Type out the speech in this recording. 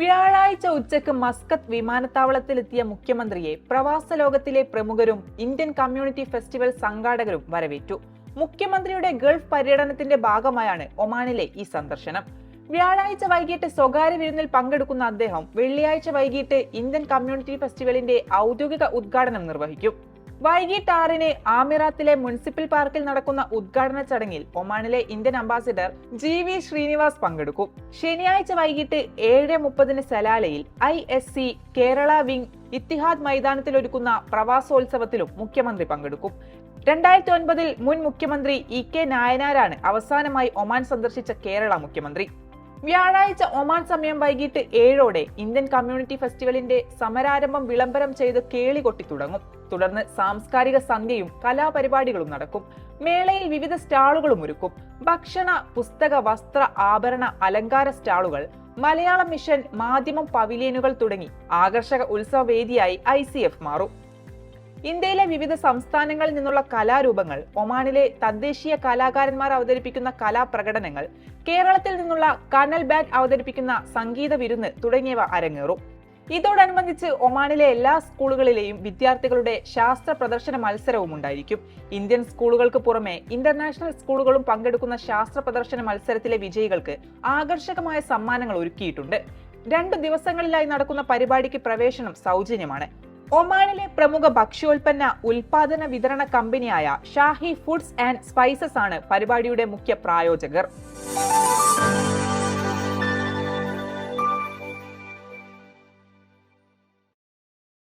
വ്യാഴാഴ്ച ഉച്ചയ്ക്ക് മസ്കത്ത് വിമാനത്താവളത്തിലെത്തിയ മുഖ്യമന്ത്രിയെ പ്രവാസ ലോകത്തിലെ പ്രമുഖരും ഇന്ത്യൻ കമ്മ്യൂണിറ്റി ഫെസ്റ്റിവൽ സംഘാടകരും വരവേറ്റു. മുഖ്യമന്ത്രിയുടെ ഗൾഫ് പര്യടനത്തിന്റെ ഭാഗമായാണ് ഒമാനിലെ ഈ സന്ദർശനം. വ്യാഴാഴ്ച വൈകിട്ട് സ്വകാര്യ വിരുന്നിൽ പങ്കെടുക്കുന്ന അദ്ദേഹം വെള്ളിയാഴ്ച വൈകിട്ട് ഇന്ത്യൻ കമ്മ്യൂണിറ്റി ഫെസ്റ്റിവലിന്റെ ഔദ്യോഗിക ഉദ്ഘാടനം നിർവഹിക്കും. വൈകിട്ട് ആറിന് ആമിറാത്തിലെ മുനിസിപ്പൽ പാർക്കിൽ നടക്കുന്ന ഉദ്ഘാടന ചടങ്ങിൽ ഒമാനിലെ Indian ambassador G V Srinivas പങ്കെടുക്കും. ശനിയാഴ്ച വൈകിട്ട് ഏഴ് മുപ്പതിന് സലാലയിൽ I S C Kerala wing Ittihad മൈതാനത്തിൽ ഒരുക്കുന്ന പ്രവാസോത്സവത്തിലും മുഖ്യമന്ത്രി പങ്കെടുക്കും. രണ്ടായിരത്തി ഒൻപതിൽ മുൻ മുഖ്യമന്ത്രി ഇ കെ നായനാരാണ് അവസാനമായി ഒമാൻ സന്ദർശിച്ച കേരള മുഖ്യമന്ത്രി. വ്യാഴാഴ്ച ഒമാൻ സമയം വൈകിട്ട് ഏഴോടെ ഇന്ത്യൻ കമ്മ്യൂണിറ്റി ഫെസ്റ്റിവലിന്റെ സമരാരംഭം വിളംബരം ചെയ്ത് കേളി കൊട്ടി തുടങ്ങും. തുടർന്ന് സാംസ്കാരിക സന്ധ്യയും കലാപരിപാടികളും നടക്കും. മേളയിൽ വിവിധ സ്റ്റാളുകളും ഒരുക്കും. ഭക്ഷണ പുസ്തക വസ്ത്ര ആഭരണ അലങ്കാര സ്റ്റാളുകൾ മലയാളം മിഷൻ മാധ്യമം പവിലിയനുകൾ തുടങ്ങി ആകർഷക ഉത്സവ വേദിയായി ഐ സി എഫ് മാറും. ഇന്ത്യയിലെ വിവിധ സംസ്ഥാനങ്ങളിൽ നിന്നുള്ള കലാരൂപങ്ങൾ ഒമാനിലെ തദ്ദേശീയ കലാകാരന്മാർ അവതരിപ്പിക്കുന്ന കലാപ്രകടനങ്ങൾ കേരളത്തിൽ നിന്നുള്ള കനൽ ബാൻഡ് അവതരിപ്പിക്കുന്ന സംഗീത വിരുന്ന് തുടങ്ങിയവ അരങ്ങേറും. ഇതോടനുബന്ധിച്ച് ഒമാനിലെ എല്ലാ സ്കൂളുകളിലെയും വിദ്യാർത്ഥികളുടെ ശാസ്ത്ര പ്രദർശന മത്സരവും ഉണ്ടായിരിക്കും. ഇന്ത്യൻ സ്കൂളുകൾക്ക് പുറമെ ഇന്റർനാഷണൽ സ്കൂളുകളും പങ്കെടുക്കുന്ന ശാസ്ത്ര പ്രദർശന മത്സരത്തിലെ വിജയികൾക്ക് ആകർഷകമായ സമ്മാനങ്ങൾ ഒരുക്കിയിട്ടുണ്ട്. രണ്ട് ദിവസങ്ങളിലായി നടക്കുന്ന പരിപാടിക്ക് പ്രവേശനം സൗജന്യമാണ്. ഒമാനിലെ പ്രമുഖ ഭക്ഷ്യോൽപ്പന്ന ഉൽപാദന വിതരണ കമ്പനിയായ ഷാഹി ഫുഡ്സ് ആൻഡ് സ്പൈസസ് ആണ് പരിപാടിയുടെ മുഖ്യ പ്രായോജകർ.